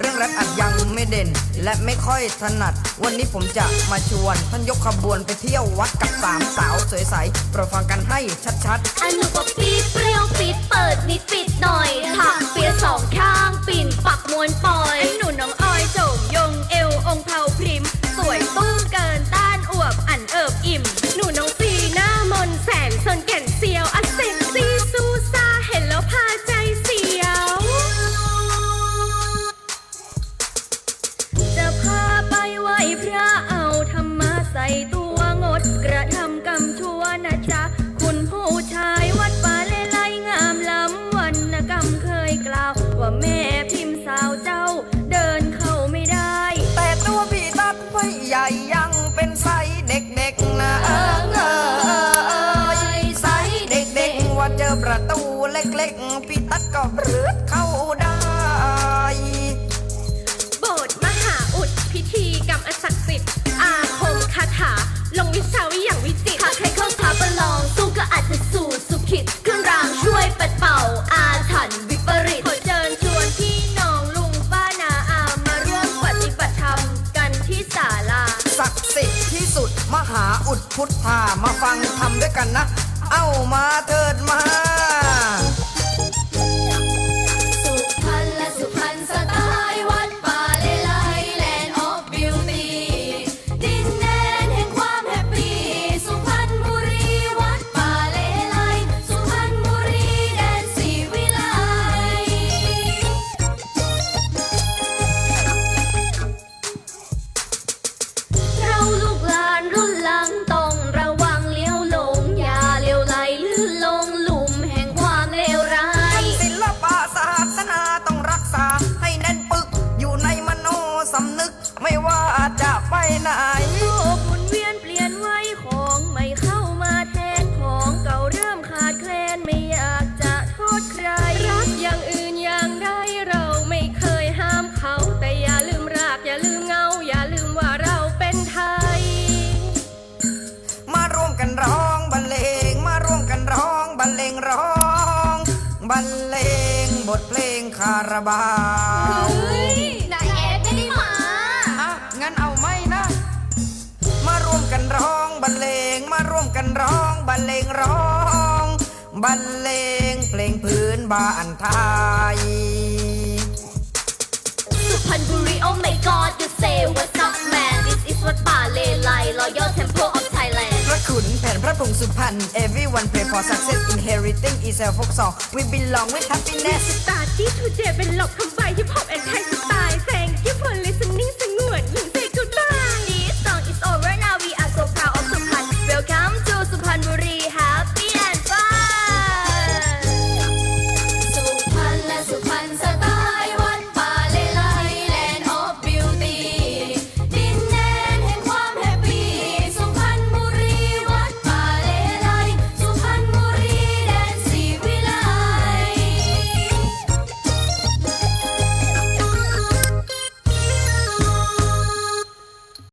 เรื่องแรปอัดยังไม่เด่น และไม่ค่อยถนัด วันนี้ผมจะมาชวน ท่านยกขบวนไปเที่ยววัดกับสามสาวสวยใสโปรดฟังกันให้ชัดๆอันนูก็ปีดเปรี้ยวปิดเปิดนิดปิด เล็กๆพี่ตัดก็เรืดเข้าได้ โบสถ์มหาอุดพิธีกรรมอันศักดิ์สิทธิ์อาคมคาถา ลงวิชาวิอย่างวิจิตรหากใครเข้าท้าประลอง สู้ก็อาจจะสู่สุขิตเครื่องรางช่วยปัดเป่า อาถรรพ์วิปริตขอเชิญชวนพี่น้องลุงป้านาอามาร่วมปฏิบัติธรรมกันที่ศาลา ศักดิ์สิทธิ์ที่สุดมหาอุดพุทธามาฟังทำด้วยกันนะ เอามาเถิด ราบาวนายแอดไม่ได้มาอะงั้นเอาไหมนะ มาร่วมกันร้องบรรเลง มาร่วมกันร้องบรรเลงร้อง บรรเลงเพลงพื้นบ้านไทย สุพรรณบุรี oh my god you say what's up man this is วัดป่าเลไล Royal Temple of Thailand พระขุนแผนพระพงสุพรรณ everyone pray for success inheriting is a folk song we belong with happiness สตาร์ที่ทูเจเป็นหลบคำใบฮิปฮอปแอนไทยสไต